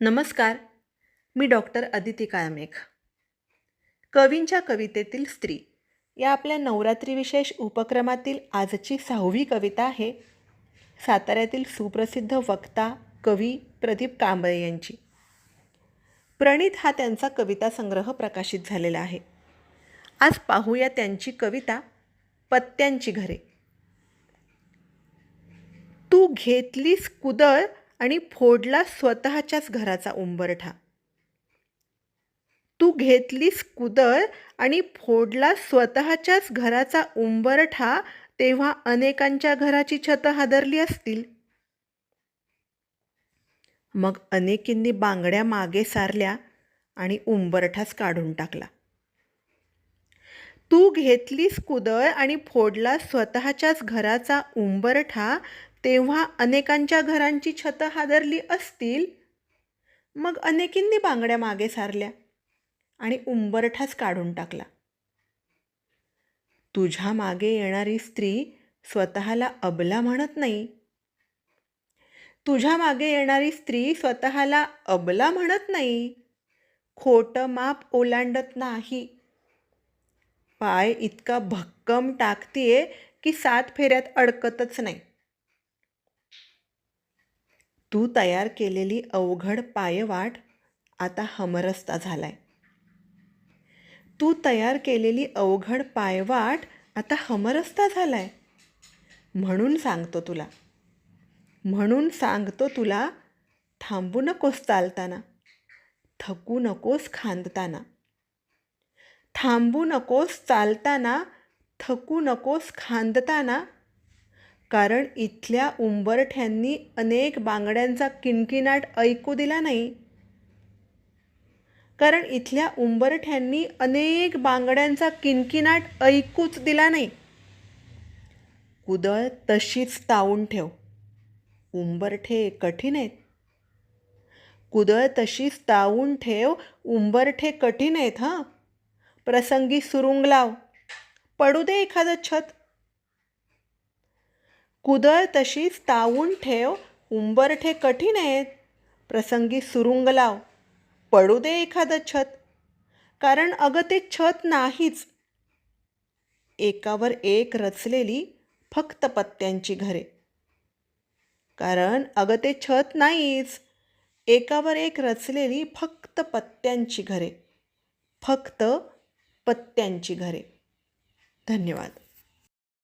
नमस्कार. मी डॉक्टर अदिती काळमेघ कवींच्या कवितेतील स्त्री या आपल्या नवरात्री विशेष उपक्रमातील आजची सहावी कविता आहे. साताऱ्यातील सुप्रसिद्ध वक्ता कवी प्रदीप कांबळे यांची. प्रणीत हा त्यांचा कविता संग्रह प्रकाशित झालेला आहे. आज पाहूया त्यांची कविता पत्त्यांची घरे. तू घेतलीस कुदळ आणि फोडला स्वतःच्याच घराचा उंबरठा. तू घेतलीस कुदळ आणि फोडला स्वतःच्याच घराचा उंबरठा तेव्हा अनेकांच्या घराची छत हादरली असतील. मग अनेकींनी बांगड्या मागे सारल्या आणि उंबरठाच काढून टाकला. तू घेतलीस कुदळ आणि फोडला स्वतःच्याच घराचा उंबरठा तेव्हा अनेकांच्या घरांची छतं हादरली असतील मग अनेकींनी बांगड्या मागे सारल्या आणि उंबरठाच काढून टाकला. तुझ्या मागे येणारी स्त्री स्वतःला अबला म्हणत नाही. तुझ्या मागे येणारी स्त्री स्वतःला अबला म्हणत नाही. खोटं माप ओलांडत नाही. पाय इतका भक्कम टाकतीये की सात फेऱ्यात अडकतच नाही. तू तयार केलेली अवघड पायवाट आता हमरस्ता झालाय. तू तयार केलेली अवघड पायवाट आता हमरस्ता झालाय. म्हणून सांगतो तुला. म्हणून सांगतो तुला थांबू नकोस चालताना. थकू नकोस खांदताना. थांबू नकोस चालताना थकू नकोस खांदताना कारण इथल्या उंबरठ्यांनी अनेक बांगड्यांचा किणकिनाट ऐकू दिला नाही. कारण इथल्या उंबरठ्यांनी अनेक बांगड्यांचा किणकिनाट ऐकूच दिला नाही. कुदळ तशीच तावून ठेव. उंबरठे कठीण आहेत. कुदळ तशीच तावून ठेव उंबरठे कठीण आहेत हां? प्रसंगी सुरुंग लाव. पडू दे एखादं छत. कुदळ तशीच तावून ठेव उंबरठे कठीण आहेत. प्रसंगी सुरुंग लाव पडू दे एखादं छत. कारण अगं ते छत नाहीच. एकावर एक रचलेली फक्त पत्त्यांची घरे. कारण अगं ते छत नाहीच. एकावर एक रचलेली फक्त पत्त्यांची घरे. फक्त पत्त्यांची घरे. धन्यवाद.